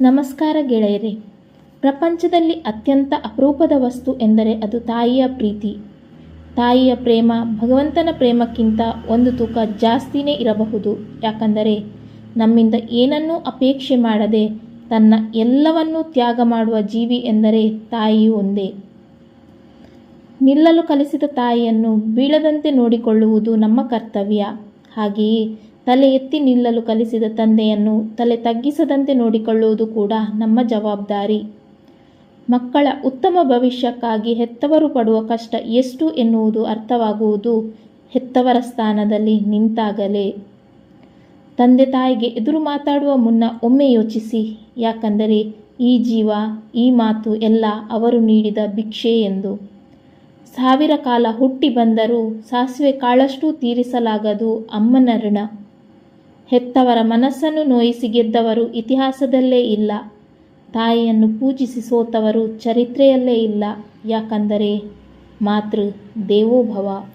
ನಮಸ್ಕಾರ ಗೆಳೆಯರೆ, ಪ್ರಪಂಚದಲ್ಲಿ ಅತ್ಯಂತ ಅಪರೂಪದ ವಸ್ತು ಎಂದರೆ ಅದು ತಾಯಿಯ ಪ್ರೀತಿ. ತಾಯಿಯ ಪ್ರೇಮ, ಭಗವಂತನ ಪ್ರೇಮಕ್ಕಿಂತ ಒಂದು ತೂಕ ಜಾಸ್ತಿನೇ ಇರಬಹುದು. ಯಾಕಂದರೆ, ನಮ್ಮಿಂದ ಏನನ್ನೂ ಅಪೇಕ್ಷೆ ಮಾಡದೆ, ತನ್ನ ಎಲ್ಲವನ್ನೂ ತ್ಯಾಗ ಮಾಡುವ ಜೀವಿ ಎಂದರೆ ತಾಯಿಯು ಒಂದೇ. ನಿಲ್ಲಲು ಕಲಿಸಿದ ತಾಯಿಯನ್ನು ಬೀಳದಂತೆ ನೋಡಿಕೊಳ್ಳುವುದು ನಮ್ಮ ಕರ್ತವ್ಯ. ಹಾಗೆಯೇ ತಲೆ ಎತ್ತಿ ನಿಲ್ಲಲು ಕಲಿಸಿದ ತಂದೆಯನ್ನು ತಲೆ ತಗ್ಗಿಸದಂತೆ ನೋಡಿಕೊಳ್ಳುವುದು ಕೂಡ ನಮ್ಮ ಜವಾಬ್ದಾರಿ. ಮಕ್ಕಳ ಉತ್ತಮ ಭವಿಷ್ಯಕ್ಕಾಗಿ ಹೆತ್ತವರು ಪಡುವ ಕಷ್ಟ ಎಷ್ಟು ಎನ್ನುವುದು ಅರ್ಥವಾಗುವುದು ಹೆತ್ತವರ ಸ್ಥಾನದಲ್ಲಿ ನಿಂತಾಗಲೇ. ತಂದೆ ತಾಯಿಗೆ ಎದುರು ಮಾತಾಡುವ ಮುನ್ನ ಒಮ್ಮೆ ಯೋಚಿಸಿ, ಯಾಕಂದರೆ ಈ ಜೀವ, ಈ ಮಾತು ಎಲ್ಲ ಅವರು ನೀಡಿದ ಭಿಕ್ಷೆ ಎಂದು. ಸಾವಿರ ಕಾಲ ಹುಟ್ಟಿ ಬಂದರೂ ಸಾಸಿವೆ ಕಾಳಷ್ಟು ತೀರಿಸಲಾಗದು ಅಮ್ಮನ ಋಣ. ಹೆತ್ತವರ ಮನಸ್ಸನ್ನು ನೋಯಿಸಿ ಗೆದ್ದವರು ಇತಿಹಾಸದಲ್ಲೇ ಇಲ್ಲ. ತಾಯಿಯನ್ನು ಪೂಜಿಸಿ ಸೋತವರು ಚರಿತ್ರೆಯಲ್ಲೇ ಇಲ್ಲ. ಯಾಕಂದರೆ ಮಾತೃ ದೇವೋಭವ.